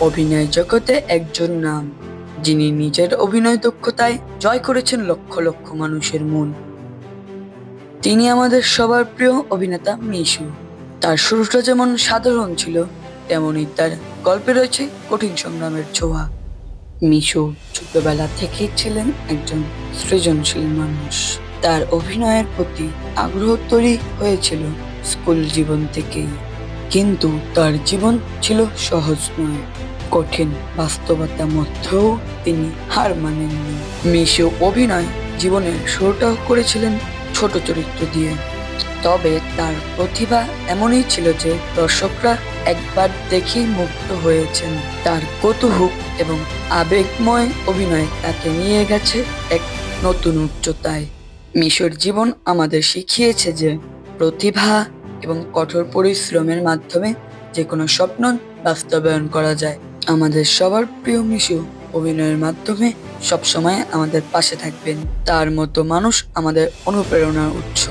অভিনয় জগতে একজন নাম, যিনি নিজের অভিনয় দক্ষতায় জয় করেছেন লক্ষ লক্ষ মানুষের মন। তিনি আমাদের সবার প্রিয় অভিনেতা মিশু। তার শুরুটা যেমন সাধারণ ছিল তেমনই তার গল্পে রয়েছে কঠিন সংগ্রামের ছোঁয়া। মিশু ছোটবেলা থেকেই ছিলেন একজন সৃজনশীল মানুষ। তার অভিনয়ের প্রতি আগ্রহ তৈরি হয়েছিল স্কুল জীবন থেকেই। কিন্তু তার জীবন ছিল সহজ নয়। কঠিন বাস্তবতার মধ্যেও তিনি হার মানেননি। মিশু অভিনয় জীবনের শুরুটাও করেছিলেন ছোট চরিত্র দিয়ে। তবে তার প্রতিভা এমনই ছিল যে দর্শকরা একবার দেখেই মুগ্ধ হয়েছেন। তার কৌতূহক এবং আবেগময় অভিনয় তাকে নিয়ে গেছে এক নতুন উচ্চতায়। মিশর জীবন আমাদের শিখিয়েছে যে প্রতিভা এবং কঠোর পরিশ্রমের মাধ্যমে যে কোনো স্বপ্ন বাস্তবায়ন করা যায়। আমাদের সবার প্রিয় মিশু অভিনয়ের মাধ্যমে সবসময় আমাদের পাশে থাকবেন। তার মতো মানুষ আমাদের অনুপ্রেরণার উৎস।